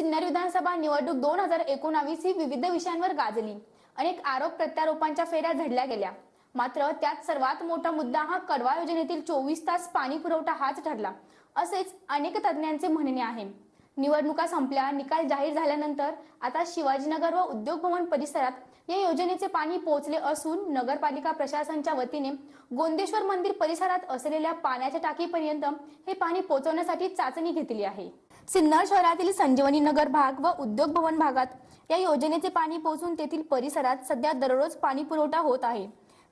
सिन्नर विधानसभा निवडणूक दोन हजार एकोणावीस ही विविध विषयांवर गाजली. अनेक आरोप प्रत्यारोपांच्या फेऱ्या झडल्या गेल्या. मात्र त्यात सर्वात मोठा मुद्दा हा कडवा योजनेतील चोवीस तास पाणी पुरवठा हाच ठरला असेच अनेक तज्ज्ञांचे म्हणणे आहे. निवडणुका संपल्या निकाल जाहीर झाल्यानंतर आता शिवाजीनगर व उद्योग भवन परिसरात या योजनेचे पाणी पोहोचले असून नगरपालिका प्रशासनच्या वतीने गोंदेश्वर मंदिर परिसरात असलेल्या पाण्याच्या टाकीपर्यंत हे पाणी पोहोचवण्यासाठी चाचणी घेतली आहे. सिन्नर शहरातील संजीवनी नगर भाग व उद्योग भवन भागात या योजनेचे पाणी पोहोचून तेथील परिसरात सध्या दररोज पाणी पुरवठा होत आहे.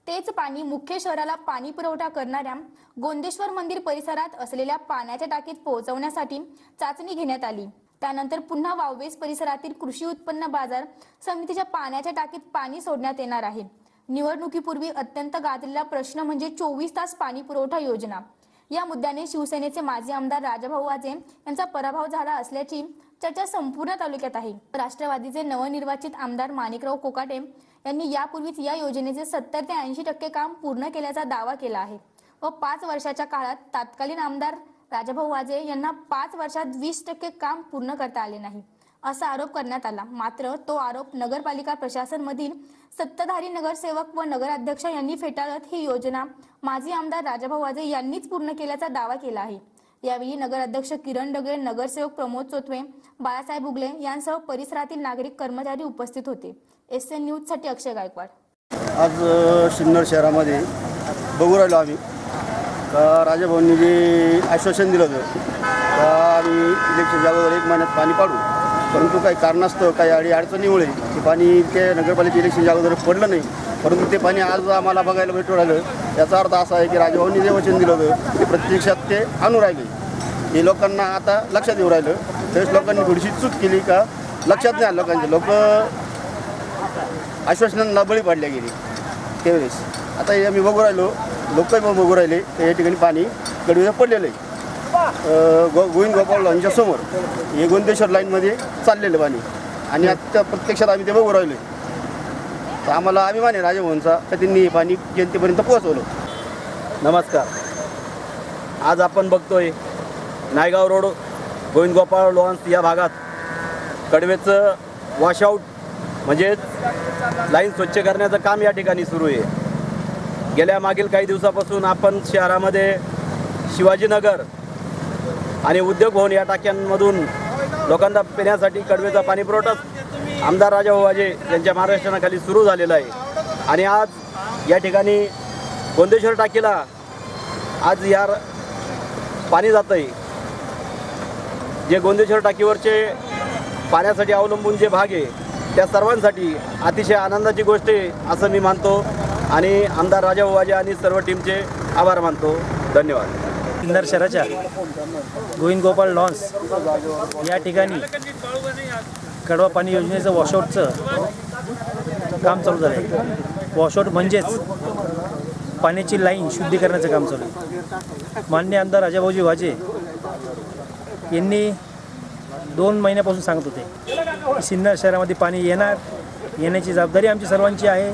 तेच पाणी मुख्य शहराला पाणी पुरवठा करणाऱ्या गोंदेश्वर मंदिर परिसरात असलेल्या पाण्याच्या टाकीत पोहोचवण्यासाठी चाचणी घेण्यात आली. त्यानंतर पुन्हा वाववेस परिसरातील कृषी उत्पन्न बाजार समितीच्या पाण्याच्या टाकीत पाणी सोडण्यात येणार आहे. निवडणुकीपूर्वी अत्यंत गाजलेला प्रश्न म्हणजे चोवीस तास पाणी पुरवठा योजना. या मुद्द्याने शिवसेनेचे माजी आमदार राजाभाऊ वाजे यांचा पराभव झाला असल्याची चर्चा संपूर्ण तालुक्यात आहे. राष्ट्रवादीचे नवनिर्वाचित आमदार माणिकराव कोकाटे यांनी यापूर्वीच या योजनेचे सत्तर ते ऐंशी टक्के काम पूर्ण केल्याचा दावा केला आहे व पाच वर्षाच्या काळात तत्कालीन आमदार राजाभाऊ वाजे यांना पाच वर्षात वीस टक्के काम पूर्ण करता आले नाही. असा आरोप करण्यात आला. मात्र तो आरोप नगरपालिका प्रशासनमधील सत्ताधारी नगरसेवक व नगराध्यक्ष यांनी फेटाळत ही योजना माजी आमदार राजाभाऊ वाजे यांनीच पूर्ण केल्याचा दावा केला आहे. यावेळी नगराध्यक्ष किरण डगळे नगरसेवक प्रमोद चोतवे बाळासाहेब उगले यांसह परिसरातील नागरिक कर्मचारी उपस्थित होते. एस एन न्यूजसाठी अक्षय गायकवाड. आज सिन्नर शहरामध्ये बघू राहिलो आम्ही. राजाभाऊंनी जे आश्वासन दिलं होतं का आम्ही इलेक्शनच्या अगोदर एक महिन्यात पाणी पाडू? परंतु काही कारणास्तव काही अडी अडचणीमुळे ते पाणी ते नगरपालिका इलेक्शनच्या अगोदर पडलं नाही. परंतु ते पाणी आज आम्हाला बघायला भेटू राहिलं. याचा अर्थ असा आहे की राजभवनी जे वचन दिलं होतं ते प्रत्यक्षात ते आणू राहिले. हे लोकांना आता लक्षात येऊ राहिलं. त्यावेळेस लोकांनी थोडीशी चूक केली का लक्षात नाही आलं लोकांचे लोक आश्वासनांना बळी पाडल्या गेली त्यावेळेस. आता हे आम्ही बघू राहिलो. लोकही बघू राहिले. तर या ठिकाणी पाणी कडवीला पडलेलं आहे. गो गोविंद गोपाळ यांच्या समोर. हे गोंदेश्वर लाईनमध्ये चाललेलं पाणी. आणि आत्ता प्रत्यक्षात आम्ही ते बघू राहिलो तर आम्हाला अभिमान आहे राजभवनचा का त्यांनी हे पाणी जनतेपर्यंत पोहोचवलं. नमस्कार. आज आपण बघतोय नायगाव रोड गोविंद गोपाळ लॉन्स या भागात कडवेचं वॉशआउट म्हणजेच लाईन स्वच्छ करण्याचं काम या ठिकाणी सुरू आहे. गेल्या मागील काही दिवसापासून आपण शहरामध्ये शिवाजीनगर आणि उद्योग भवन या टाक्यांमधून लोकांना पिण्यासाठी कडवेचा पाणीपुरवठा आमदार राजा वाजे यांच्या मार्गदर्शनाखाली सुरू झालेला आहे. आणि आज या ठिकाणी गोंदेश्वर टाकीला आज या र- पाणी जातं आहे जे गोंदेश्वर टाकीवरचे पाण्यासाठी अवलंबून जे भाग आहे त्या सर्वांसाठी अतिशय आनंदाची गोष्ट आहे असं मी मानतो. आणि आमदार राजा वाजे आणि सर्व टीमचे आभार मानतो. धन्यवाद. सिन्नर शहराच्या गोविंद गोपाळ लॉन्स या ठिकाणी कडवा पाणी योजनेचं वॉशआउटचं काम चालू झालं आहे वॉशआउट म्हणजेच पाण्याची लाईन शुद्धीकरणाचं काम चालू आहे. मान्य आमदार राजाभाऊजी वाजे यांनी दोन महिन्यापासून सांगत होते की सिन्नर शहरामध्ये पाणी येणार येण्याची जबाबदारी आमची सर्वांची आहे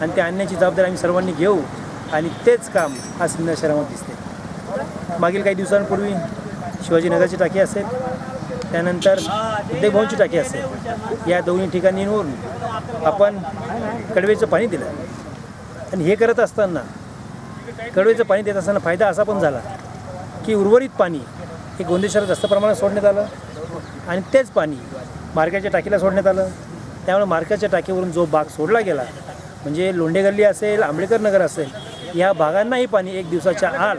आणि ते आणण्याची जबाबदारी आम्ही सर्वांनी घेऊ आणि तेच काम हा सिन्नर शहरामध्ये दिसते मागील काही दिवसांपूर्वी शिवाजीनगरची टाकी असेल त्यानंतर उद्योगभवनची टाकी असेल या दोन्ही ठिकाणींवरून आपण कडवेचं पाणी दिलं. आणि हे करत असताना कडवेचं पाणी देत असताना फायदा असा पण झाला की उर्वरित पाणी हे गोंदेश्वरात जास्त प्रमाणात सोडण्यात आलं आणि तेच पाणी मार्गाच्या टाकीला सोडण्यात आलं. त्यामुळे मार्गाच्या टाकीवरून जो भाग सोडला गेला म्हणजे लोंढे गल्ली असेल आंबेडकर नगर असेल या भागांनाही पाणी एक दिवसाच्या आड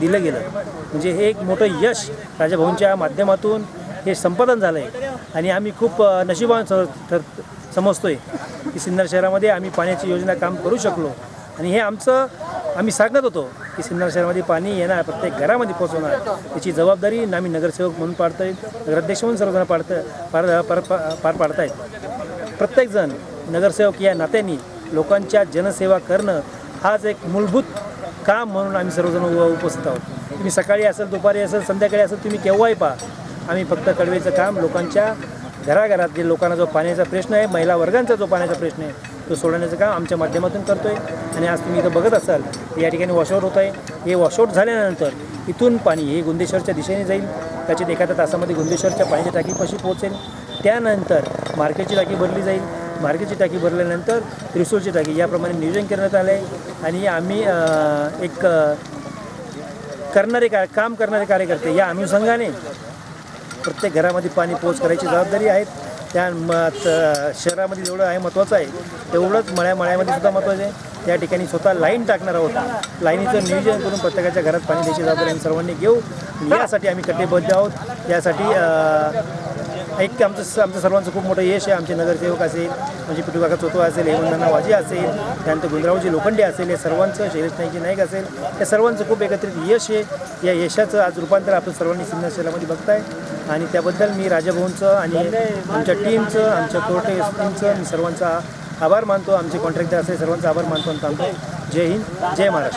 दिलं गेलं. म्हणजे हे एक मोठं यश राजाभाऊंच्या माध्यमातून हे संपादन झालं आहे आणि आम्ही खूप नशिबान ठर समजतो आहे की सिन्नर शहरामध्ये आम्ही पाण्याची योजना काम करू शकलो. आणि हे आमचं आम्ही सांगत होतो की सिन्नर शहरामध्ये पाणी येणार प्रत्येक घरामध्ये पोहोचवणार. त्याची जबाबदारी आम्ही नगरसेवक म्हणून पाडतोय नगराध्यक्ष म्हणून सर्वजण पाडतं पार पार पार पाडतायत. प्रत्येकजण नगरसेवक या नात्याने लोकांच्या जनसेवा करणं हाच एक मूलभूत काम म्हणून आम्ही सर्वजण उपस्थित आहोत. तुम्ही सकाळी असेल दुपारी असेल संध्याकाळी असेल तुम्ही केव्हाही पहा. आम्ही फक्त कडवेचं काम लोकांच्या घराघरात जे लोकांना जो पाण्याचा प्रश्न आहे महिला वर्गांचा जो पाण्याचा प्रश्न आहे तो सोडवण्याचं काम आमच्या माध्यमातून करतो आहे आणि आज तुम्ही इथं बघत असाल या ठिकाणी वॉशआउट होत आहे. हे वॉशआउट झाल्यानंतर इथून पाणी हे गुंदेश्वरच्या दिशेने जाईल. त्याच्यात एखाद्या तासामध्ये गुंदेश्वरच्या पाण्याच्या टाकीपाशी पोहोचेल. त्यानंतर मार्केटची टाकी भरली जाईल. मार्केटची टाकी भरल्यानंतर रिसोर्सची टाकी याप्रमाणे नियोजन करण्यात आलं आहे आणि आम्ही एक करणारे का काम करणारे कार्यकर्ते या अनुषंगाने प्रत्येक घरामध्ये पाणी पोच करायची जबाबदारी आहेत त्या म शहरामध्ये जेवढं आहे महत्त्वाचं आहे तेवढंच मळ्या मळ्यामध्ये सुद्धा महत्त्वाचं आहे. त्या ठिकाणी स्वतः लाईन टाकणार आहोत. लाईनीचं नियोजन करून प्रत्येकाच्या घरात पाणी द्यायची जबाबदारी आम्ही सर्वांनी घेऊ. यासाठी आम्ही कटिबद्ध आहोत. यासाठी एक ते आमचं आमचं सर्वांचं खूप मोठं यश आहे. आमचे नगरसेवक असेल म्हणजे पिटू काका चोतो असेल हेमंतांना वाजी असेल त्यानंतर गुंजरावजी लोखंडे असेल या सर्वांचं शैलेश नाईकजी नाईक असेल या सर्वांचं खूप एकत्रित यश आहे. या यशाचं आज रूपांतर आपण सर्वांनी सिन्नर शहरामध्ये बघताय. आणि त्याबद्दल मी राजाभाऊंचं आणि आमच्या टीमचं आमच्या कोर्टे टीमचं मी सर्वांचा आभार मानतो. आमचे कॉन्ट्रॅक्टर असेल सर्वांचा आभार मानतो आणि थांबतो. जय हिंद जय महाराष्ट्र.